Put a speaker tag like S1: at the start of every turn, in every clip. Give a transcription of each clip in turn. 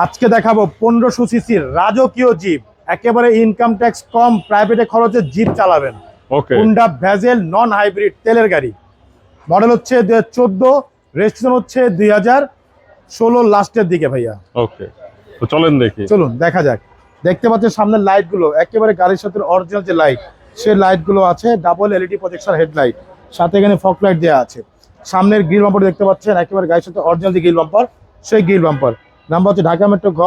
S1: আজকে দেখাবো পনেরোশো সিসির রাজকীয় জিপ একেবারে ইনকাম ট্যাক্স কম প্রাইভেটে খরচে জিপ চালাবেন।
S2: Okay
S1: Honda Vezel non hybrid তেলের গাড়ি। মডেল হচ্ছে দুই হাজার চোদ্দ রেজিস্ট্রেশন হচ্ছে দুই হাজার ষোলো লাস্টের দিকে ভাইয়া।
S2: ওকে তো চলেন দেখি।
S1: চলুন দেখা যাক। দেখতে পাচ্ছেন সামনের লাইটগুলো একেবারে গাড়ির সাথে অরিজিনাল যে লাইট সেই লাইটগুলো আছে ডাবল এলইডি প্রজেকশন হেডলাইট সাথে এখানে ফক লাইট দেওয়া আছে। সামনের গ্রিল বাম্পার দেখতে পাচ্ছেন একেবারে গাড়ির সাথে অরিজিনাল যে গ্রিল বাম্পার সেই গ্রিল বাম্পার নাম্বার হচ্ছে ঢাকা মেট্রো ঘ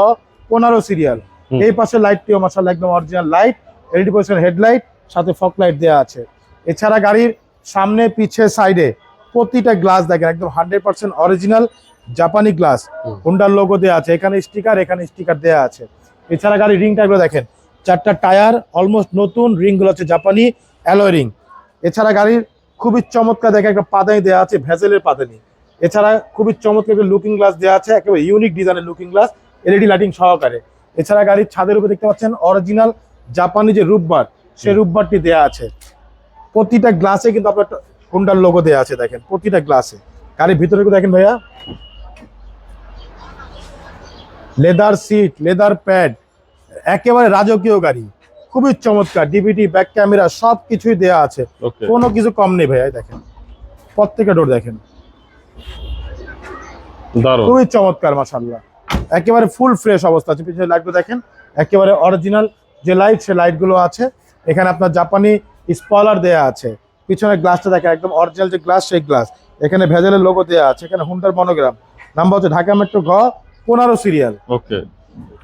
S1: পনেরো সিরিয়াল এই পাশে লাইটটিও মাসাল একদম original light LED projection headlight সাথে ফক লাইট দেওয়া আছে। এছাড়া গাড়ির সামনে পিছে সাইডে প্রতিটা গ্লাস দেখেন একদম হান্ড্রেড পার্সেন্ট অরিজিনাল জাপানি গ্লাস। হুন্ডার লোগো দেওয়া আছে এখানে স্টিকার এখানে স্টিকার দেওয়া আছে। এছাড়া গাড়ির রিং টাইপগুলো দেখেন চারটা টায়ার অলমোস্ট নতুন রিংগুলো হচ্ছে জাপানি অ্যালয় রিং এছাড়া গাড়ির খুবই চমৎকার দেখে একটা পাদানি দেওয়া আছে ভেজেলের পাদানি। এছাড়া খুবই চমৎকার একটা লুকিং গ্লাস দেওয়া আছে একেবারে ইউনিক ডিজাইনের লুকিং গ্লাস এলইডি লাইটিং সহকারে। এছাড়া গাড়ির ছাদের উপরে দেখতে পাচ্ছেন অরিজিনাল জাপানি যে রূপবার সেই রূপবারটি দেওয়া আছে। প্রতিটা গ্লাসে কিন্তু আপনার হুন্ডার লোগো দেওয়া আছে দেখেন প্রতিটা গ্লাসে গাড়ির ভিতরে দেখেন ভাইয়া। লেদার সিট লেদার প্যাড একেবারে রাজকীয় গাড়ি। খুবই চমৎকার ডিভিডি ব্যাক ক্যামেরা সব কিছুই দেওয়া আছে। কোনো কিছু কম নেই ভাইয়া দেখেন। প্রত্যেকটা ডোর দেখেন। খুবই চমৎকার মাসাল্লাহ একেবারে ফুল ফ্রেশ অবস্থা আছে। পিছনে লাইটগুলো দেখেন একেবারে অরিজিনাল যে লাইট সে লাইটগুলো আছে। এখানে আপনার জাপানি স্পলার দেয়া আছে। পিছনের গ্লাসটা দেখেন একদম অরিজিনাল যে গ্লাস সেই গ্লাস এখানে ভেজেলের লোগো দেওয়া আছে। এখানে হুন্ডার মনোগ্রাম নাম্বার হচ্ছে ঢাকা মেট্রো ঘ পনেরো সিরিয়াল
S2: ওকে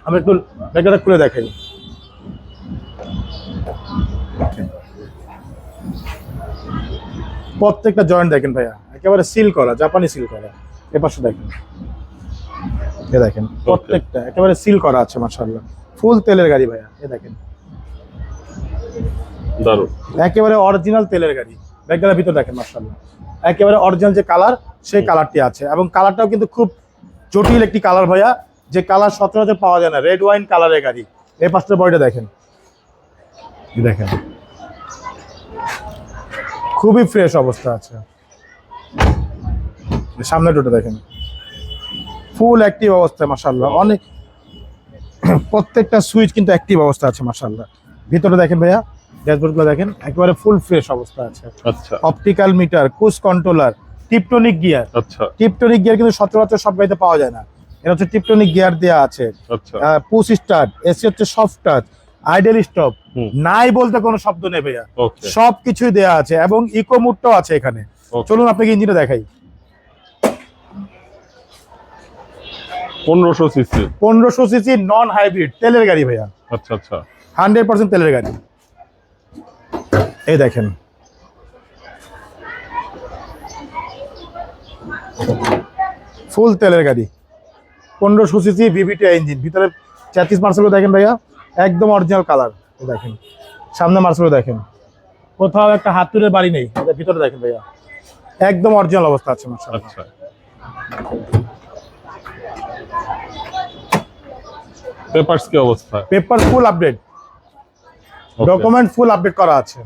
S1: আমি একটু ব্যাগটা খুলে দেখাই। প্রত্যেকটা জয়েন্ট দেখেন ভাইয়া একেবারে সিল করা জাপানি সিল করা এ পাশে দেখেন। এ দেখেন প্রত্যেকটা একেবারে সিল করা আছে মাশাআল্লাহ। ফুল তেলের গাড়ি ভাইয়া এ দেখেন।
S2: দারুণ।
S1: একেবারে অরিজিনাল তেলের গাড়ি ব্যাগটার ভিতর দেখেন মাশাআল্লাহ। একেবারে অরিজিনাল যে কালার সেই কালারটি আছে। এবং কালারটাও কিন্তু খুব জটিল একটি কালার ভাইয়া যে কালার সচরাচর পাওয়া যায় না রেড ওয়াইন কালারের গাড়ি। এই পাশটা বডিটা দেখেন। দেখেন। খুবই ফ্রেশ অবস্থা আছে। সামনে দুটো দেখেন। ফুল অ্যাক্টিভ অবস্থায় মাশাআল্লাহ। অনেক প্রত্যেকটা সুইচ কিন্তু অ্যাক্টিভ অবস্থা আছে মাশাআল্লাহ। ভিতরে দেখেন ভাইয়া ড্যাশবোর্ডগুলো দেখেন একেবারে ফুল ফ্রেশ অবস্থা আছে।
S2: আচ্ছা।
S1: Optical meter cruise controller tiptronic gear
S2: আচ্ছা।
S1: টিপটনিক গিয়ার কিন্তু সচরাচর সব গাড়িতে পাওয়া যায় না। এটা হচ্ছে টিপটনিক গিয়ার দেওয়া আছে।
S2: আচ্ছা।
S1: পুশ স্টার্ট এসি হচ্ছে সফট টাচ আইডেল স্টপ নাই বলতে কোনো শব্দ নেই ভাইয়া।
S2: ওকে
S1: সব কিছুই দেওয়া আছে এবং ইকো মুডটাও আছে এখানে। চলুন আপনাকে ইঞ্জিনটা দেখাই।
S2: পনেরোশো সিসি
S1: পনেরোশো সিসি নন হাইব্রিড তেলের গাড়ি ভাইয়া।
S2: আচ্ছা আচ্ছা।
S1: হান্ড্রেড পার্সেন্ট তেলের গাড়ি। এই দেখেন। ফুল তেলের গাড়ি। পনেরোশো সিসি ভিভিটি ইঞ্জিন ভিতরে মার্সেলও দেখেন ভাইয়া। একদম অরিজিনাল কালার দেখেন। সামনে মার্সেলও দেখেন। কোথাও একটা হাতুরের বাড়ি নেই ভিতরে দেখেন ভাইয়া। একদম অরিজিনাল অবস্থা আছে
S2: আচ্ছা। পেপারস কি অবস্থা?
S1: Paper full update. Document full update করা আছে।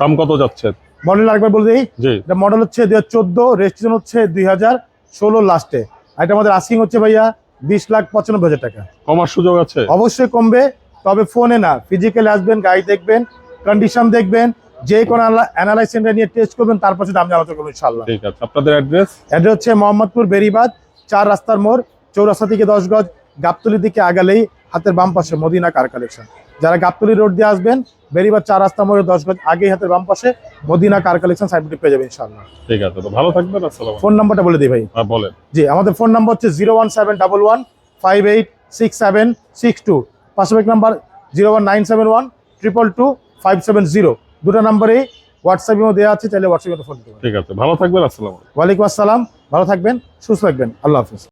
S2: দাম কত যাচ্ছে?
S1: মডেল আরেকবার বলে দিই। এটা মডেল হচ্ছে দুই হাজার চোদ্দ রেজিস্ট্রেশন হচ্ছে দুই হাজার ষোলো লাস্টে আর এটা আমাদের আস্কিং হচ্ছে ভাইয়া বিশ লাখ পঁচানব্বই হাজার টাকা।
S2: কমার সুযোগ আছে?
S1: অবশ্যই কমবে তবে ফোনে না ফিজিক্যালি আসবেন গাড়ি দেখবেন কন্ডিশন দেখবেন যে কোনো অ্যানালাইজ সেন্টার নিয়ে টেস্ট করবেন তারপর দাম নিয়ে আলোচনা করবেন ইনশাল্লাহ
S2: ঠিক আছে আপনাদের অ্যাড্রেস
S1: অ্যাড্রেস হচ্ছে মোহাম্মদপুর বেরিবাদ চার রাস্তার মোড় চৌরাস্তা থেকে দশ গজ গাবতলির দিকে আগালেই হাতের বাম পাশে মদিনা কার কালেকশন যারা গাবতলি রোড দিয়ে আসবেন বেরিবাদ চার রাস্তা মোড়ে দশ গজ আগেই হাতের বাম পাশে মদিনা কার কালেকশন সাইডটি পেয়ে যাবেন ইনশাল্লাহ
S2: ঠিক আছে তো ভালো থাকবেন আসসালাম
S1: ফোন নাম্বারটা বলে দিই ভাই।
S2: বলেন।
S1: জি আমাদের ফোন নাম্বার হচ্ছে zero one seven double one five eight six seven six two. পাশাপাশি number zero one nine seven one triple two five seven zero. দুটো নাম্বারেই হোয়াটসঅ্যাপেও দেওয়া আছে চাইলে হোয়াটসঅ্যাপে ফোন করবেন।
S2: ঠিক আছে ভালো থাকবেন আসসালাম
S1: ওয়ালাইকুম আসসালাম ভালো থাকবেন সুস্থ থাকবেন আল্লাহ হাফিজ।